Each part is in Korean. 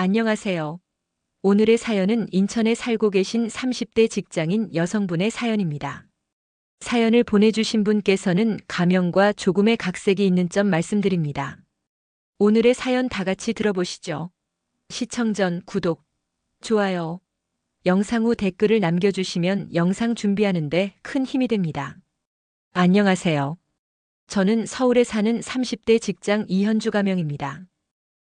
안녕하세요. 오늘의 사연은 인천에 살고 계신 30대 직장인 여성분의 사연입니다. 사연을 보내주신 분께서는 가명과 조금의 각색이 있는 점 말씀드립니다. 오늘의 사연 다 같이 들어보시죠. 시청 전 구독, 좋아요, 영상 후 댓글을 남겨주시면 영상 준비하는데 큰 힘이 됩니다. 안녕하세요. 저는 서울에 사는 30대 직장 이현주 가명입니다.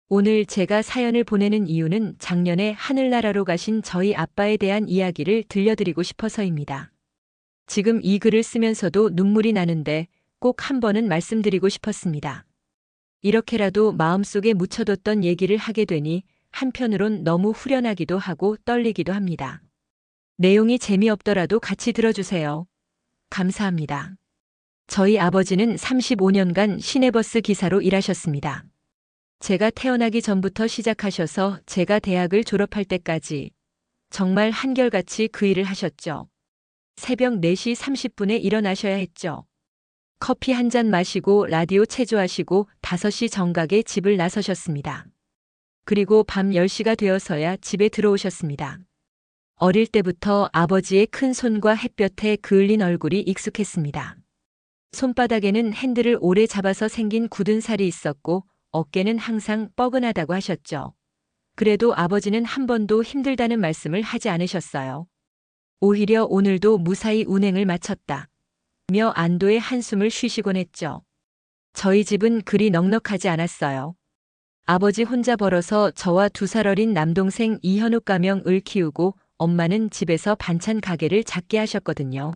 오늘 제가 사연을 보내는 이유는 작년에 하늘나라로 가신 저희 아빠에 대한 이야기를 들려드리고 싶어서입니다. 지금 이 글을 쓰면서도 눈물이 나는데 꼭 한 번은 말씀드리고 싶었습니다. 이렇게라도 마음속에 묻혀뒀던 얘기를 하게 되니 한편으론 너무 후련하기도 하고 떨리기도 합니다. 내용이 재미없더라도 같이 들어주세요. 감사합니다. 저희 아버지는 35년간 시내버스 기사로 일하셨습니다. 제가 태어나기 전부터 시작하셔서 제가 대학을 졸업할 때까지 정말 한결같이 그 일을 하셨죠. 새벽 4시 30분에 일어나셔야 했죠. 커피 한 잔 마시고 라디오 체조하시고 5시 정각에 집을 나서셨습니다. 그리고 밤 10시가 되어서야 집에 들어오셨습니다. 어릴 때부터 아버지의 큰 손과 햇볕에 그을린 얼굴이 익숙했습니다. 손바닥에는 핸들을 오래 잡아서 생긴 굳은 살이 있었고 어깨는 항상 뻐근하다고 하셨죠. 그래도 아버지는 한 번도 힘들다는 말씀을 하지 않으셨어요. 오히려 오늘도 무사히 운행을 마쳤다. 며 안도의 한숨을 쉬시곤 했죠. 저희 집은 그리 넉넉하지 않았어요. 아버지 혼자 벌어서 저와 두 살 어린 남동생 이현욱 가명을 키우고 엄마는 집에서 반찬 가게를 작게 하셨거든요.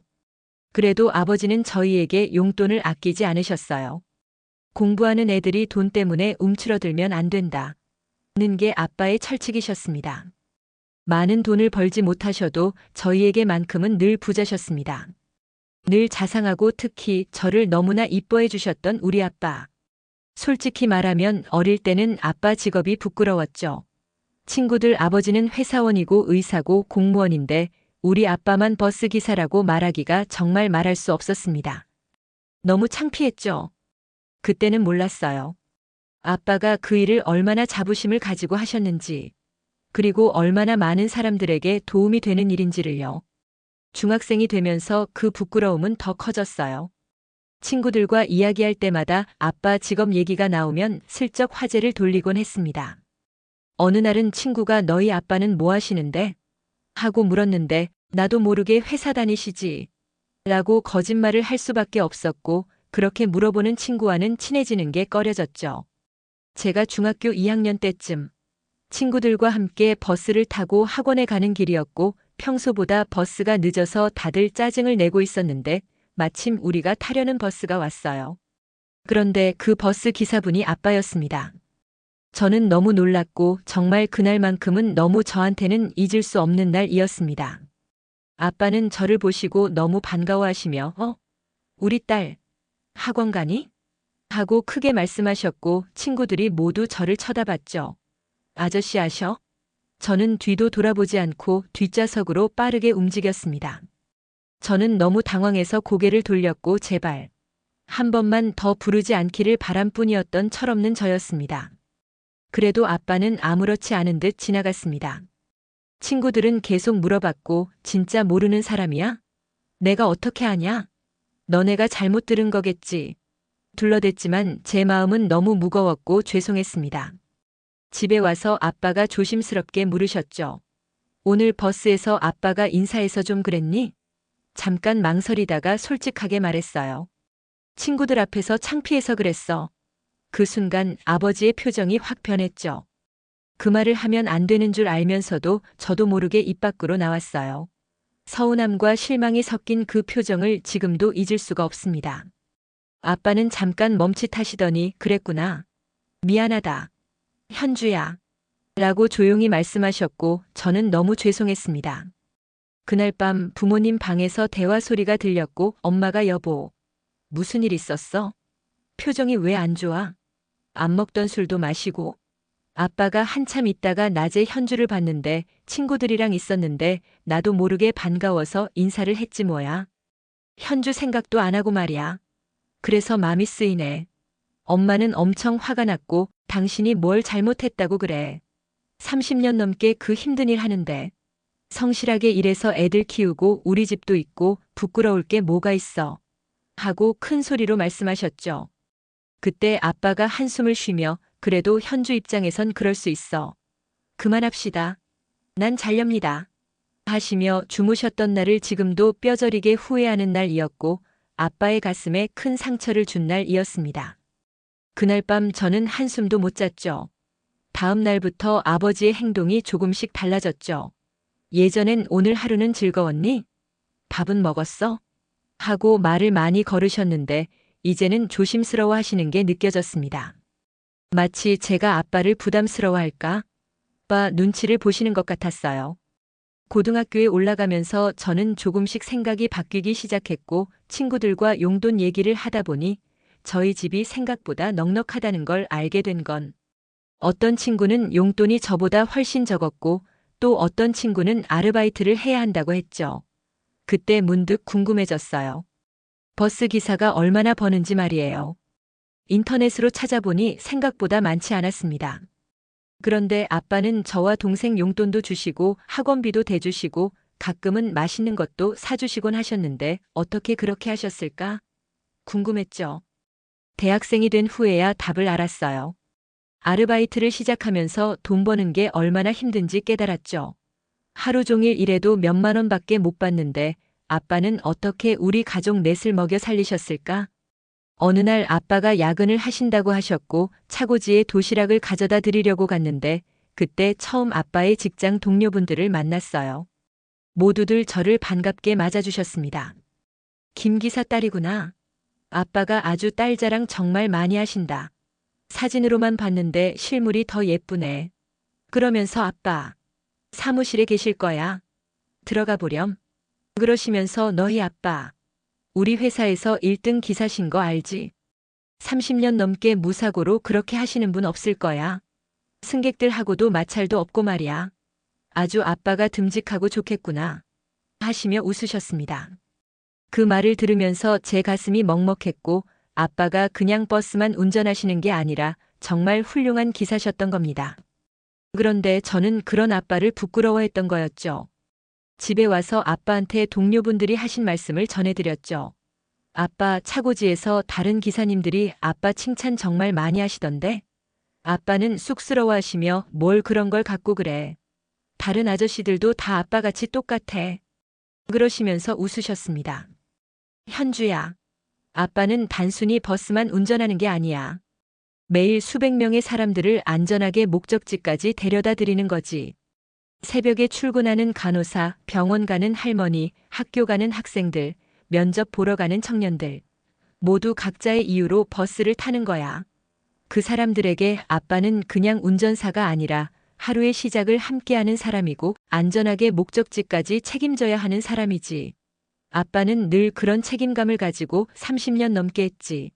그래도 아버지는 저희에게 용돈을 아끼지 않으셨어요. 공부하는 애들이 돈 때문에 움츠러들면 안 된다. 는 게 아빠의 철칙이셨습니다. 많은 돈을 벌지 못하셔도 저희에게만큼은 늘 부자셨습니다. 늘 자상하고 특히 저를 너무나 이뻐해 주셨던 우리 아빠. 솔직히 말하면 어릴 때는 아빠 직업이 부끄러웠죠. 친구들 아버지는 회사원이고 의사고 공무원인데 우리 아빠만 버스 기사라고 말하기가 정말 말할 수 없었습니다. 너무 창피했죠. 그때는 몰랐어요. 아빠가 그 일을 얼마나 자부심을 가지고 하셨는지, 그리고 얼마나 많은 사람들에게 도움이 되는 일인지를요. 중학생이 되면서 그 부끄러움은 더 커졌어요. 친구들과 이야기할 때마다 아빠 직업 얘기가 나오면 슬쩍 화제를 돌리곤 했습니다. 어느 날은 친구가 너희 아빠는 뭐 하시는데? 하고 물었는데 나도 모르게 회사 다니시지. 라고 거짓말을 할 수밖에 없었고 그렇게 물어보는 친구와는 친해지는 게 꺼려졌죠. 제가 중학교 2학년 때쯤 친구들과 함께 버스를 타고 학원에 가는 길이었고 평소보다 버스가 늦어서 다들 짜증을 내고 있었는데 마침 우리가 타려는 버스가 왔어요. 그런데 그 버스 기사분이 아빠였습니다. 저는 너무 놀랐고 정말 그날만큼은 너무 저한테는 잊을 수 없는 날이었습니다. 아빠는 저를 보시고 너무 반가워하시며 어? 우리 딸 학원 가니? 하고 크게 말씀하셨고 친구들이 모두 저를 쳐다봤죠. 아저씨 아셔? 저는 뒤도 돌아보지 않고 뒷좌석으로 빠르게 움직였습니다. 저는 너무 당황해서 고개를 돌렸고 제발 한 번만 더 부르지 않기를 바람 뿐이었던 철없는 저였습니다. 그래도 아빠는 아무렇지 않은 듯 지나갔습니다. 친구들은 계속 물어봤고 진짜 모르는 사람이야? 내가 어떻게 아냐? 너네가 잘못 들은 거겠지. 둘러댔지만 제 마음은 너무 무거웠고 죄송했습니다. 집에 와서 아빠가 조심스럽게 물으셨죠. 오늘 버스에서 아빠가 인사해서 좀 그랬니? 잠깐 망설이다가 솔직하게 말했어요. 친구들 앞에서 창피해서 그랬어. 그 순간 아버지의 표정이 확 변했죠. 그 말을 하면 안 되는 줄 알면서도 저도 모르게 입 밖으로 나왔어요. 서운함과 실망이 섞인 그 표정을 지금도 잊을 수가 없습니다. 아빠는 잠깐 멈칫하시더니 그랬구나. 미안하다. 현주야. 라고 조용히 말씀하셨고 저는 너무 죄송했습니다. 그날 밤 부모님 방에서 대화 소리가 들렸고 엄마가 여보. 무슨 일 있었어? 표정이 왜 안 좋아? 안 먹던 술도 마시고. 아빠가 한참 있다가 낮에 현주를 봤는데 친구들이랑 있었는데 나도 모르게 반가워서 인사를 했지 뭐야. 현주 생각도 안 하고 말이야. 그래서 마음이 쓰이네. 엄마는 엄청 화가 났고 당신이 뭘 잘못했다고 그래. 30년 넘게 그 힘든 일 하는데 성실하게 일해서 애들 키우고 우리 집도 있고 부끄러울 게 뭐가 있어. 하고 큰 소리로 말씀하셨죠. 그때 아빠가 한숨을 쉬며 그래도 현주 입장에선 그럴 수 있어. 그만합시다. 난 잘렵니다. 하시며 주무셨던 날을 지금도 뼈저리게 후회하는 날이었고 아빠의 가슴에 큰 상처를 준 날이었습니다. 그날 밤 저는 한숨도 못 잤죠. 다음 날부터 아버지의 행동이 조금씩 달라졌죠. 예전엔 오늘 하루는 즐거웠니? 밥은 먹었어? 하고 말을 많이 걸으셨는데 이제는 조심스러워 하시는 게 느껴졌습니다. 마치 제가 아빠를 부담스러워할까? 아빠 눈치를 보시는 것 같았어요. 고등학교에 올라가면서 저는 조금씩 생각이 바뀌기 시작했고 친구들과 용돈 얘기를 하다 보니 저희 집이 생각보다 넉넉하다는 걸 알게 된 건 어떤 친구는 용돈이 저보다 훨씬 적었고 또 어떤 친구는 아르바이트를 해야 한다고 했죠. 그때 문득 궁금해졌어요. 버스 기사가 얼마나 버는지 말이에요. 인터넷으로 찾아보니 생각보다 많지 않았습니다. 그런데 아빠는 저와 동생 용돈도 주시고 학원비도 대주시고 가끔은 맛있는 것도 사주시곤 하셨는데 어떻게 그렇게 하셨을까? 궁금했죠. 대학생이 된 후에야 답을 알았어요. 아르바이트를 시작하면서 돈 버는 게 얼마나 힘든지 깨달았죠. 하루 종일 일해도 몇만 원밖에 못 받는데 아빠는 어떻게 우리 가족 넷을 먹여 살리셨을까? 어느 날 아빠가 야근을 하신다고 하셨고 차고지에 도시락을 가져다 드리려고 갔는데 그때 처음 아빠의 직장 동료분들을 만났어요. 모두들 저를 반갑게 맞아주셨습니다. 김 기사 딸이구나. 아빠가 아주 딸 자랑 정말 많이 하신다. 사진으로만 봤는데 실물이 더 예쁘네. 그러면서 아빠, 사무실에 계실 거야. 들어가 보렴. 그러시면서 너희 아빠, 우리 회사에서 1등 기사신 거 알지? 30년 넘게 무사고로 그렇게 하시는 분 없을 거야. 승객들하고도 마찰도 없고 말이야. 아주 아빠가 듬직하고 좋겠구나. 하시며 웃으셨습니다. 그 말을 들으면서 제 가슴이 먹먹했고 아빠가 그냥 버스만 운전하시는 게 아니라 정말 훌륭한 기사셨던 겁니다. 그런데 저는 그런 아빠를 부끄러워했던 거였죠. 집에 와서 아빠한테 동료분들이 하신 말씀을 전해드렸죠. 아빠 차고지에서 다른 기사님들이 아빠 칭찬 정말 많이 하시던데? 아빠는 쑥스러워 하시며 뭘 그런 걸 갖고 그래. 다른 아저씨들도 다 아빠같이 똑같아. 그러시면서 웃으셨습니다. 현주야. 아빠는 단순히 버스만 운전하는 게 아니야. 매일 수백 명의 사람들을 안전하게 목적지까지 데려다 드리는 거지. 새벽에 출근하는 간호사, 병원 가는 할머니, 학교 가는 학생들, 면접 보러 가는 청년들. 모두 각자의 이유로 버스를 타는 거야. 그 사람들에게 아빠는 그냥 운전사가 아니라 하루의 시작을 함께하는 사람이고 안전하게 목적지까지 책임져야 하는 사람이지. 아빠는 늘 그런 책임감을 가지고 30년 넘게 했지.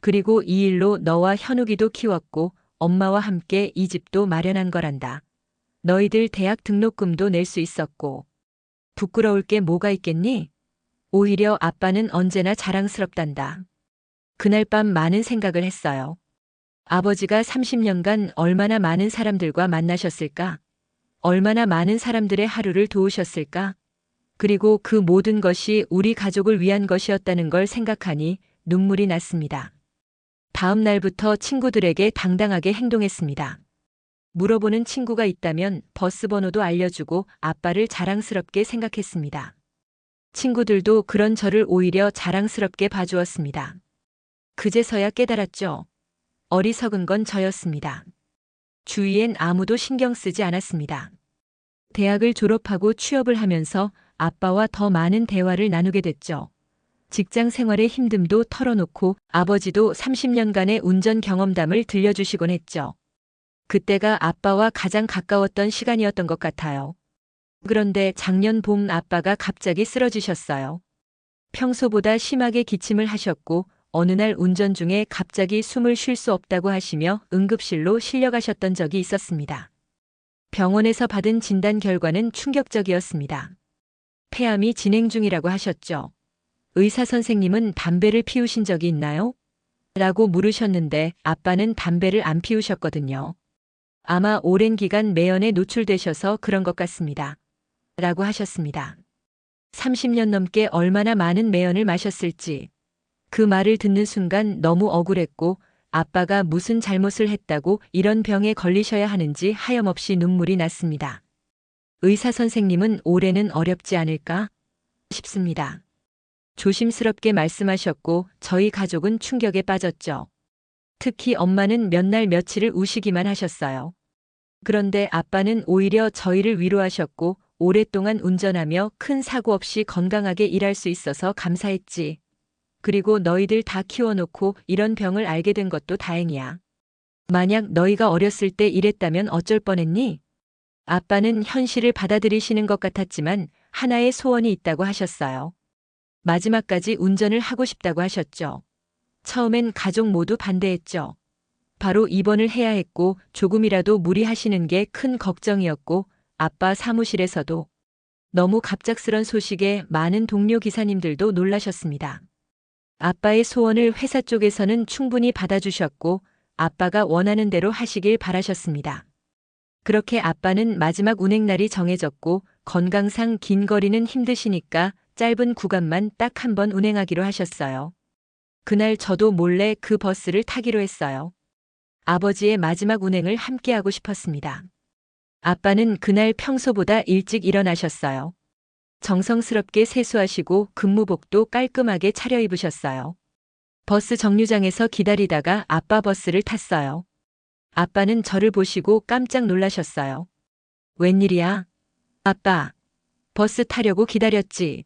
그리고 이 일로 너와 현욱이도 키웠고 엄마와 함께 이 집도 마련한 거란다. 너희들 대학 등록금도 낼 수 있었고. 부끄러울 게 뭐가 있겠니? 오히려 아빠는 언제나 자랑스럽단다. 그날 밤 많은 생각을 했어요. 아버지가 30년간 얼마나 많은 사람들과 만나셨을까? 얼마나 많은 사람들의 하루를 도우셨을까? 그리고 그 모든 것이 우리 가족을 위한 것이었다는 걸 생각하니 눈물이 났습니다. 다음 날부터 친구들에게 당당하게 행동했습니다. 물어보는 친구가 있다면 버스 번호도 알려주고 아빠를 자랑스럽게 생각했습니다. 친구들도 그런 저를 오히려 자랑스럽게 봐주었습니다. 그제서야 깨달았죠. 어리석은 건 저였습니다. 주위엔 아무도 신경 쓰지 않았습니다. 대학을 졸업하고 취업을 하면서 아빠와 더 많은 대화를 나누게 됐죠. 직장 생활의 힘듦도 털어놓고 아버지도 30년간의 운전 경험담을 들려주시곤 했죠. 그때가 아빠와 가장 가까웠던 시간이었던 것 같아요. 그런데 작년 봄 아빠가 갑자기 쓰러지셨어요. 평소보다 심하게 기침을 하셨고 어느 날 운전 중에 갑자기 숨을 쉴 수 없다고 하시며 응급실로 실려가셨던 적이 있었습니다. 병원에서 받은 진단 결과는 충격적이었습니다. 폐암이 진행 중이라고 하셨죠. 의사 선생님은 담배를 피우신 적이 있나요? 라고 물으셨는데 아빠는 담배를 안 피우셨거든요. 아마 오랜 기간 매연에 노출되셔서 그런 것 같습니다. 라고 하셨습니다. 30년 넘게 얼마나 많은 매연을 마셨을지. 그 말을 듣는 순간 너무 억울했고 아빠가 무슨 잘못을 했다고 이런 병에 걸리셔야 하는지 하염없이 눈물이 났습니다. 의사 선생님은 올해는 어렵지 않을까 싶습니다. 조심스럽게 말씀하셨고 저희 가족은 충격에 빠졌죠. 특히 엄마는 몇 날 며칠을 우시기만 하셨어요. 그런데 아빠는 오히려 저희를 위로하셨고 오랫동안 운전하며 큰 사고 없이 건강하게 일할 수 있어서 감사했지. 그리고 너희들 다 키워놓고 이런 병을 알게 된 것도 다행이야. 만약 너희가 어렸을 때 이랬다면 어쩔 뻔했니? 아빠는 현실을 받아들이시는 것 같았지만 하나의 소원이 있다고 하셨어요. 마지막까지 운전을 하고 싶다고 하셨죠. 처음엔 가족 모두 반대했죠. 바로 입원을 해야 했고 조금이라도 무리하시는 게 큰 걱정이었고 아빠 사무실에서도 너무 갑작스런 소식에 많은 동료 기사님들도 놀라셨습니다. 아빠의 소원을 회사 쪽에서는 충분히 받아주셨고 아빠가 원하는 대로 하시길 바라셨습니다. 그렇게 아빠는 마지막 운행날이 정해졌고 건강상 긴 거리는 힘드시니까 짧은 구간만 딱 한 번 운행하기로 하셨어요. 그날 저도 몰래 그 버스를 타기로 했어요. 아버지의 마지막 운행을 함께하고 싶었습니다. 아빠는 그날 평소보다 일찍 일어나셨어요. 정성스럽게 세수하시고 근무복도 깔끔하게 차려입으셨어요. 버스 정류장에서 기다리다가 아빠 버스를 탔어요. 아빠는 저를 보시고 깜짝 놀라셨어요. 웬일이야? 아빠, 버스 타려고 기다렸지.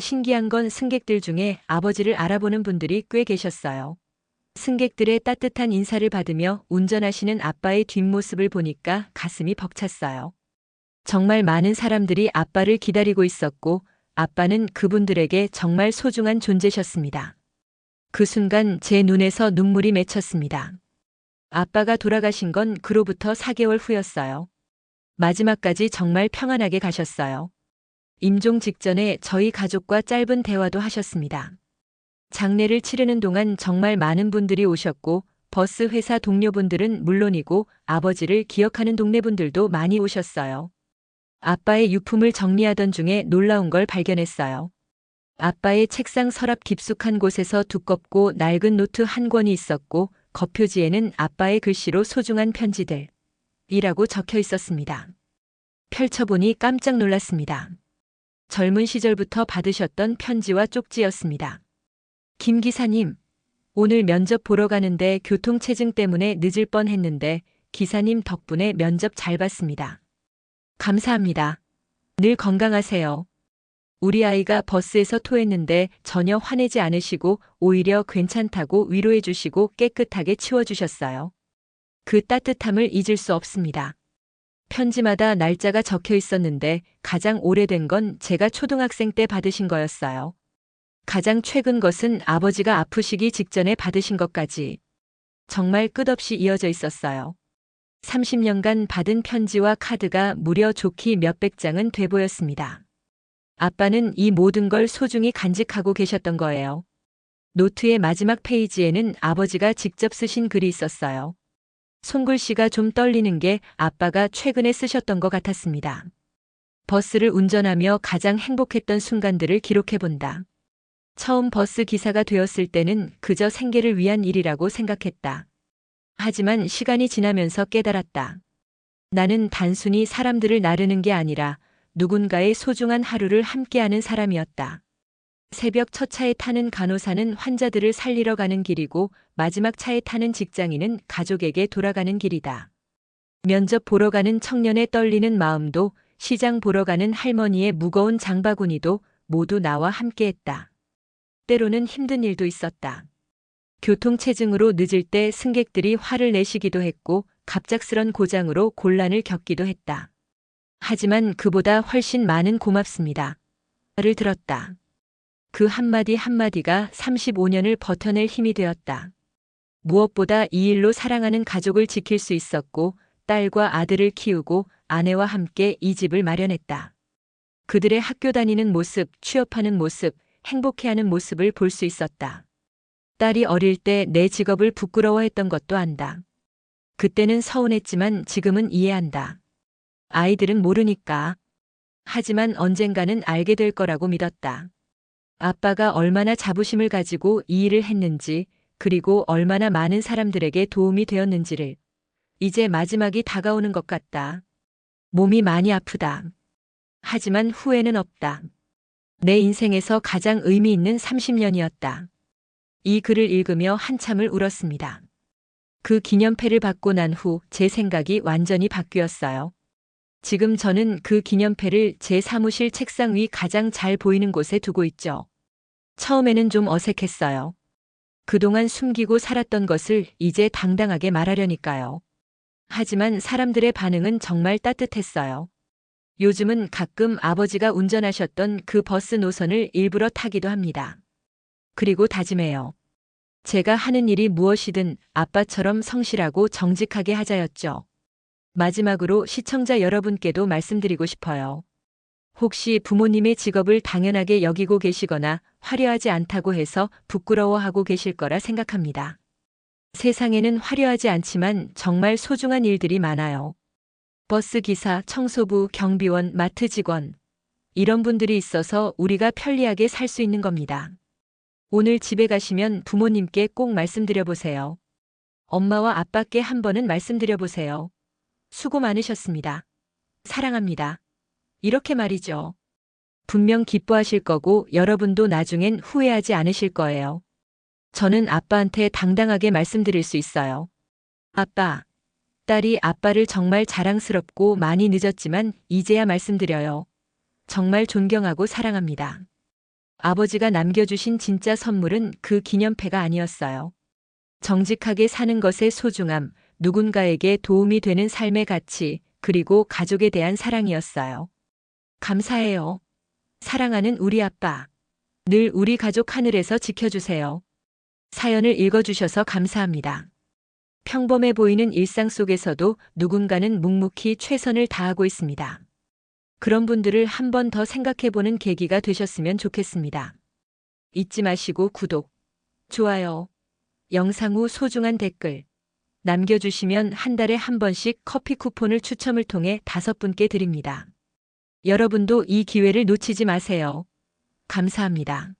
신기한 건 승객들 중에 아버지를 알아보는 분들이 꽤 계셨어요. 승객들의 따뜻한 인사를 받으며 운전하시는 아빠의 뒷모습을 보니까 가슴이 벅찼어요. 정말 많은 사람들이 아빠를 기다리고 있었고 아빠는 그분들에게 정말 소중한 존재셨습니다. 그 순간 제 눈에서 눈물이 맺혔습니다. 아빠가 돌아가신 건 그로부터 4개월 후였어요. 마지막까지 정말 평안하게 가셨어요. 임종 직전에 저희 가족과 짧은 대화도 하셨습니다. 장례를 치르는 동안 정말 많은 분들이 오셨고 버스 회사 동료분들은 물론이고 아버지를 기억하는 동네 분들도 많이 오셨어요. 아빠의 유품을 정리하던 중에 놀라운 걸 발견했어요. 아빠의 책상 서랍 깊숙한 곳에서 두껍고 낡은 노트 한 권이 있었고 겉표지에는 아빠의 글씨로 소중한 편지들 이라고 적혀 있었습니다. 펼쳐보니 깜짝 놀랐습니다. 젊은 시절부터 받으셨던 편지와 쪽지였습니다. 김 기사님, 오늘 면접 보러 가는데 교통체증 때문에 늦을 뻔 했는데 기사님 덕분에 면접 잘 봤습니다. 감사합니다. 늘 건강하세요. 우리 아이가 버스에서 토했는데 전혀 화내지 않으시고 오히려 괜찮다고 위로해 주시고 깨끗하게 치워주셨어요. 그 따뜻함을 잊을 수 없습니다. 편지마다 날짜가 적혀 있었는데 가장 오래된 건 제가 초등학생 때 받으신 거였어요. 가장 최근 것은 아버지가 아프시기 직전에 받으신 것까지 정말 끝없이 이어져 있었어요. 30년간 받은 편지와 카드가 무려 좋기 몇백 장은 돼 보였습니다. 아빠는 이 모든 걸 소중히 간직하고 계셨던 거예요. 노트의 마지막 페이지에는 아버지가 직접 쓰신 글이 있었어요. 손글씨가 좀 떨리는 게 아빠가 최근에 쓰셨던 것 같았습니다. 버스를 운전하며 가장 행복했던 순간들을 기록해본다. 처음 버스 기사가 되었을 때는 그저 생계를 위한 일이라고 생각했다. 하지만 시간이 지나면서 깨달았다. 나는 단순히 사람들을 나르는 게 아니라 누군가의 소중한 하루를 함께하는 사람이었다. 새벽 첫 차에 타는 간호사는 환자들을 살리러 가는 길이고 마지막 차에 타는 직장인은 가족에게 돌아가는 길이다. 면접 보러 가는 청년의 떨리는 마음도 시장 보러 가는 할머니의 무거운 장바구니도 모두 나와 함께했다. 때로는 힘든 일도 있었다. 교통체증으로 늦을 때 승객들이 화를 내시기도 했고 갑작스런 고장으로 곤란을 겪기도 했다. 하지만 그보다 훨씬 많은 고맙습니다. 를 들었다. 그 한마디 한마디가 35년을 버텨낼 힘이 되었다. 무엇보다 이 일로 사랑하는 가족을 지킬 수 있었고 딸과 아들을 키우고 아내와 함께 이 집을 마련했다. 그들의 학교 다니는 모습, 취업하는 모습, 행복해하는 모습을 볼 수 있었다. 딸이 어릴 때 내 직업을 부끄러워했던 것도 안다. 그때는 서운했지만 지금은 이해한다. 아이들은 모르니까. 하지만 언젠가는 알게 될 거라고 믿었다. 아빠가 얼마나 자부심을 가지고 이 일을 했는지, 그리고 얼마나 많은 사람들에게 도움이 되었는지를. 이제 마지막이 다가오는 것 같다. 몸이 많이 아프다. 하지만 후회는 없다. 내 인생에서 가장 의미 있는 30년이었다. 이 글을 읽으며 한참을 울었습니다. 그 기념패를 받고 난 후 제 생각이 완전히 바뀌었어요. 지금 저는 그 기념패를 제 사무실 책상 위 가장 잘 보이는 곳에 두고 있죠. 처음에는 좀 어색했어요. 그동안 숨기고 살았던 것을 이제 당당하게 말하려니까요. 하지만 사람들의 반응은 정말 따뜻했어요. 요즘은 가끔 아버지가 운전하셨던 그 버스 노선을 일부러 타기도 합니다. 그리고 다짐해요. 제가 하는 일이 무엇이든 아빠처럼 성실하고 정직하게 하자였죠. 마지막으로 시청자 여러분께도 말씀드리고 싶어요. 혹시 부모님의 직업을 당연하게 여기고 계시거나 화려하지 않다고 해서 부끄러워하고 계실 거라 생각합니다. 세상에는 화려하지 않지만 정말 소중한 일들이 많아요. 버스 기사, 청소부, 경비원, 마트 직원. 이런 분들이 있어서 우리가 편리하게 살 수 있는 겁니다. 오늘 집에 가시면 부모님께 꼭 말씀드려 보세요. 엄마와 아빠께 한 번은 말씀드려 보세요. 수고 많으셨습니다. 사랑합니다. 이렇게 말이죠. 분명 기뻐하실 거고 여러분도 나중엔 후회하지 않으실 거예요. 저는 아빠한테 당당하게 말씀드릴 수 있어요. 아빠. 딸이 아빠를 정말 자랑스럽고 많이 늦었지만 이제야 말씀드려요. 정말 존경하고 사랑합니다. 아버지가 남겨주신 진짜 선물은 그 기념패가 아니었어요. 정직하게 사는 것의 소중함, 누군가에게 도움이 되는 삶의 가치, 그리고 가족에 대한 사랑이었어요. 감사해요. 사랑하는 우리 아빠. 늘 우리 가족 하늘에서 지켜주세요. 사연을 읽어주셔서 감사합니다. 평범해 보이는 일상 속에서도 누군가는 묵묵히 최선을 다하고 있습니다. 그런 분들을 한 번 더 생각해보는 계기가 되셨으면 좋겠습니다. 잊지 마시고 구독, 좋아요, 영상 후 소중한 댓글 남겨주시면 한 달에 한 번씩 커피 쿠폰을 추첨을 통해 다섯 분께 드립니다. 여러분도 이 기회를 놓치지 마세요. 감사합니다.